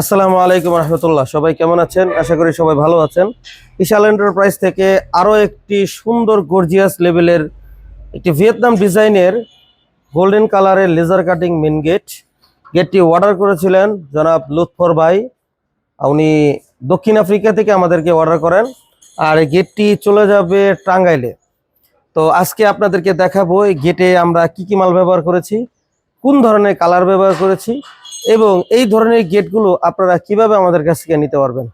আসসালামু আলাইকুম রহমতুল্লাহ। সবাই কেমন আছেন? আশা করি সবাই ভালো আছেন। বিশাল এন্টারপ্রাইজ থেকে আরও একটি সুন্দর গর্জিয়াস লেভেলের একটি ভিয়েতনাম ডিজাইনের গোল্ডেন কালারের লেজার কাটিং মেন গেট গেটটি অর্ডার করেছিলেন জনাব লুৎফর ভাই। উনি দক্ষিণ আফ্রিকা থেকে আমাদেরকে অর্ডার করেন। আর গেটটি চলে যাবে টাঙ্গাইলে। তো আজকে আপনাদেরকে দেখাবো এই গেটে আমরা কি কি মাল ব্যবহার করেছি, কোন ধরনের কালার ব্যবহার করেছি এবং এই ধরনের গেটগুলো আপনারা কীভাবে আমাদের কাছ থেকে নিতে পারবেন?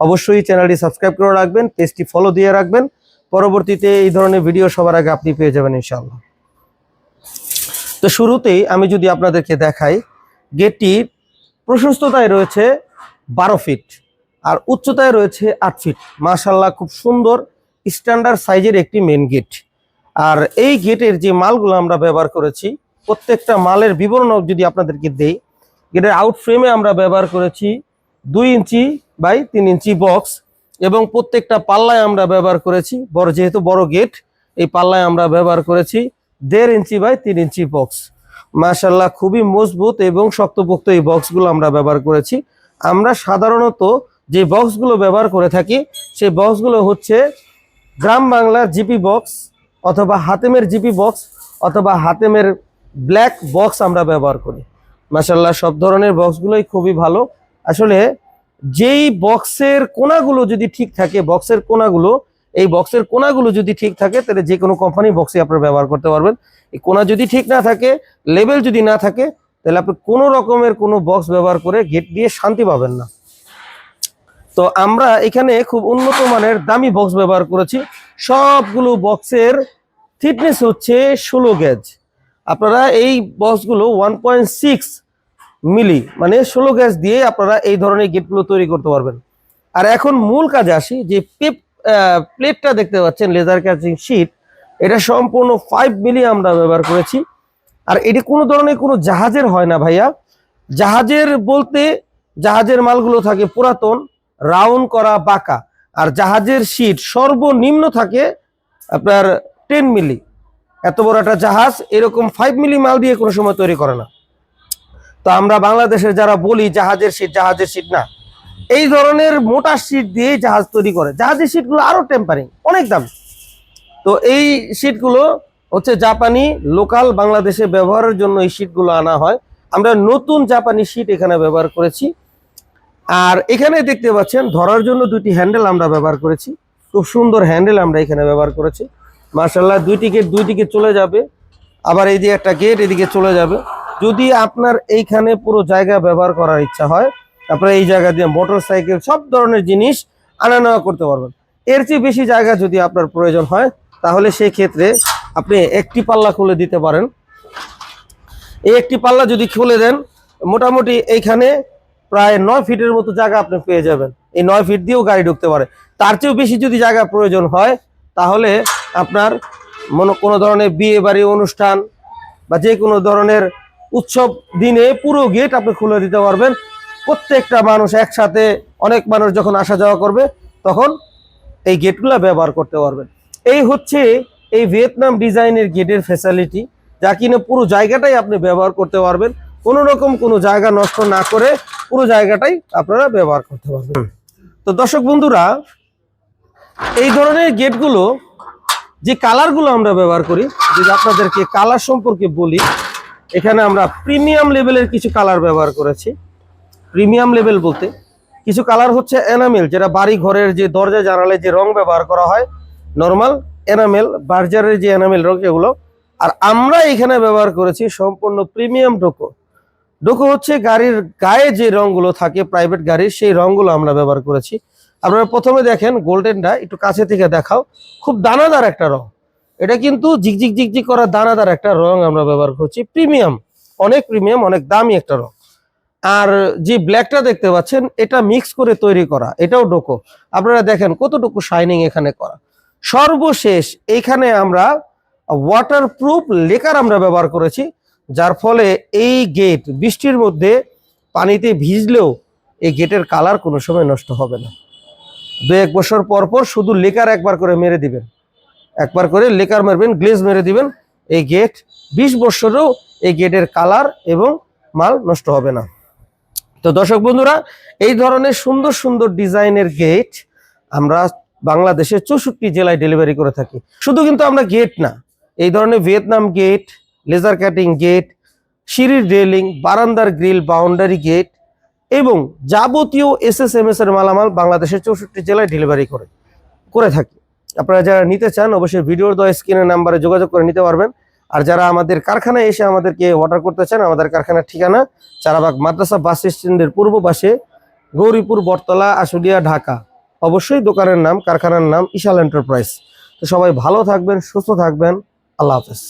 অবশ্যই চ্যানেলটি সাবস্ক্রাইব করে রাখবেন, পেজটি ফলো দিয়ে রাখবেন। পরবর্তীতে এই ধরনের ভিডিও সবার আগে আপনি পেয়ে যাবেন ইনশাল্লাহ তো শুরুতেই আমি যদি আপনাদেরকে দেখাই গেটটির প্রশস্ততায় রয়েছে বারো ফিট আর উচ্চতায় রয়েছে আট ফিট মাশাল্লাহ খুব সুন্দর স্ট্যান্ডার্ড সাইজের একটি মেন গেট আর এই গেটের যে মালগুলো আমরা ব্যবহার করেছি, প্রত্যেকটা মালের বিবরণ যদি আপনাদেরকে দেই গেটের আউট ফ্রেমে আমরা ব্যবহার করেছি দুই ইঞ্চি বাই তিন ইঞ্চি বক্স এবং প্রত্যেকটা পাল্লায় আমরা ব্যবহার করেছি। বড় যেহেতু বড় গেট এই পাল্লায় আমরা ব্যবহার করেছি দেড় ইঞ্চি বাই তিন ইঞ্চি বক্স মাশাল্লাহ খুবই মজবুত এবং শক্তপোক্ত এই বক্সগুলো আমরা ব্যবহার করেছি। আমরা সাধারণত যে বক্সগুলো ব্যবহার করে থাকি, সেই বক্সগুলো হচ্ছে গ্রাম বাংলার জিপি বক্স অথবা হাতেমের জিপি বক্স অথবা হাতেমের ব্ল্যাক বক্স আমরা ব্যবহার করি। মাসাল্লাহ সব ধরনের বক্সগুলোই খুবই ভালো। আসলে যেই বক্সের কোনাগুলো যদি ঠিক থাকে বক্সের কোনাগুলো, এই বক্সের কোনাগুলো যদি ঠিক থাকে, তাহলে যে কোনো কোম্পানি বক্সে আপনারা ব্যবহার করতে পারবেন। এই কোনা যদি ঠিক না থাকে লেবেল যদি না থাকে, তাহলে আপনি কোনো রকমের কোনো বক্স ব্যবহার করে গেট দিয়ে শান্তি পাবেন না। তো আমরা এখানে খুব উন্নত মানের দামি বক্স ব্যবহার করেছি। সবগুলো বক্সের থিকনেস হচ্ছে ষোলো গেজ আপনারা এই বক্সগুলো ওয়ান পয়েন্ট সিক্স মিলি মানে ষোলো গ্যাস দিয়ে আপনারা এই ধরনের গেটগুলো তৈরি করতে পারবেন। আর এখন মূল কাজে আসি, যে পেপ প্লেটটা দেখতে পাচ্ছেন লেজার ক্যাচিং শিট এটা সম্পূর্ণ ফাইভ মিলি আমরা ব্যবহার করেছি। আর এটি কোনো ধরনের কোনো জাহাজের হয় না ভাইয়া। জাহাজের বলতে জাহাজের মালগুলো থাকে পুরাতন রাউন্ড করা বাঁকা। আর জাহাজের শিট সর্বনিম্ন থাকে আপনার টেন মিলি এত বড় একটা জাহাজ এরকম ফাইভ মিলি মাল দিয়ে কোনো সময় তৈরি করে না। তো আমরা বাংলাদেশের যারা বলি, জাহাজের সিট জাহাজের সিট না, এই ধরনের মোটা সিট দিয়ে জাহাজ তৈরি করে। জাহাজের শীটগুলো আরও টেম্পারিং অনেক দাম। তো এই শীটগুলো হচ্ছে জাপানি লোকাল বাংলাদেশে ব্যবহারের জন্য এই শীটগুলো আনা হয়। আমরা নতুন জাপানি সিট এখানে ব্যবহার করেছি। আর এখানে দেখতে পাচ্ছেন, ধরার জন্য দুটি হ্যান্ডেল আমরা ব্যবহার করেছি। খুব সুন্দর হ্যান্ডেল আমরা এখানে ব্যবহার করেছি। মার্শাল্লাহ দুইটি গেট দুই দিকে চলে যাবে। আবার এই যে একটা গেট এদিকে চলে যাবে। যদি আপনার এইখানে পুরো জায়গা ব্যবহার করার ইচ্ছা হয়, আপনারা এই জায়গা দিয়ে মোটর সাইকেল সব ধরনের জিনিস আনা নেওয়া করতে পারবেন। এর চেয়ে বেশি জায়গা যদি আপনার প্রয়োজন হয়, তাহলে সেই ক্ষেত্রে আপনি একটি পাল্লা খুলে দিতে পারেন। এই একটি পাল্লা যদি খুলে দেন, মোটামুটি এইখানে প্রায় নয় ফিটের মতো জায়গা আপনি পেয়ে যাবেন। এই নয় ফিট দিয়েও গাড়ি ঢুকতে পারে। তার চেয়েও বেশি যদি জায়গা প্রয়োজন হয়, তাহলে আপনার মনে কোনো ধরনের বিয়ে বাড়ি অনুষ্ঠান বা যে কোনো ধরনের উৎসব দিনে পুরো গেট আপনি খুলে দিতে পারবেন। প্রত্যেকটা মানুষ একসাথে অনেক মানুষ যখন আসা যাওয়া করবে, তখন এই গেটগুলো ব্যবহার করতে পারবেন। এই হচ্ছে এই ভিয়েতনাম ডিজাইনের গেটের ফ্যাসিলিটি যা কিনা পুরো জায়গাটাই আপনি ব্যবহার করতে পারবেন। কোনো রকম কোনো জায়গা নষ্ট না করে পুরো জায়গাটাই আপনারা ব্যবহার করতে পারবেন। তো দর্শক বন্ধুরা, এই ধরনের গেটগুলো যে কালারগুলো আমরা ব্যবহার করি, যদি আপনাদেরকে কালার সম্পর্কে বলি, এখানে আমরা প্রিমিয়াম লেভেলের কিছু কালার ব্যবহার করেছি। প্রিমিয়াম লেভেল বলতে কিছু কালার হচ্ছে এনামেল, যেটা বাড়ি ঘরের যে দরজা জানালে যে রং ব্যবহার করা হয়, নর্মাল এনামেল, বার্জারের যে এনামেল রং এগুলো। আর আমরা এখানে ব্যবহার করেছি সম্পূর্ণ প্রিমিয়াম ডোকো। ডোকো হচ্ছে গাড়ির গায়ে যে রংগুলো থাকে প্রাইভেট গাড়ির সেই রংগুলো আমরা ব্যবহার করেছি। আপনারা প্রথমে দেখেন গোল্ডেনটা, একটু কাছে থেকে দেখাও। খুব দানাদার একটা রং। এটা কিন্তু ঝিকঝিক ঝিকঝিক করা দানাদার একটা রং আমরা ব্যবহার করছি। প্রিমিয়াম, অনেক প্রিমিয়াম, অনেক দামি একটা রং। আর যে ব্ল্যাকটা দেখতে পাচ্ছেন, এটা মিক্স করে তৈরি করা। এটাও ডোকো। আপনারা দেখেন কতটুকু শাইনিং এখানে করা। সর্বশেষ এইখানে আমরা ওয়াটারপ্রুফ লেকার আমরা ব্যবহার করেছি, যার ফলে এই গেট বৃষ্টির মধ্যে পানিতে ভিজলেও এই গেটের কালার কোনো সময় নষ্ট হবে না। দু এক বছর পর পর শুধু লেকার একবার করে মেরে দিবেন। একবার করে লেকার মারবেন, গ্লেজ মেরে দিবেন। এই গেট বিশ বছরেও এই গেটের কালার এবং মাল নষ্ট হবে না। তো তো দর্শক বন্ধুরা, এই ধরনের সুন্দর সুন্দর ডিজাইনের গেট আমরা বাংলাদেশের চৌষট্টি জেলায় ডেলিভারি করে থাকি। শুধু কিন্তু আমরা গেট না, এই ধরনের Vietnam gate laser cutting gate সিঁড়ির রেলিং বারান্দার গ্রিল বাউন্ডারি গেট এবং যাবতীয় এস এস এম এস এর মালামাল বাংলাদেশের চৌষট্টি জেলায় ডেলিভারি করে করে থাকি। আপনারা যারা নিতে চান, অবশ্যই ভিডিওর দয় স্ক্রিনের নাম্বারে যোগাযোগ করে নিতে পারবেন। আর যারা আমাদের কারখানায় এসে আমাদেরকে অর্ডার করতে চান, আমাদের কারখানার ঠিকানা চারাবাগ মাদ্রাসা বাস স্ট্যান্ডের পূর্ব পাশে, গৌরীপুর, বটতলা, আশুলিয়া, ঢাকা। অবশ্যই দোকানের নাম, কারখানার নাম ইশাল এন্টারপ্রাইজ তো সবাই ভালো থাকবেন, সুস্থ থাকবেন। আল্লাহ হাফেজ।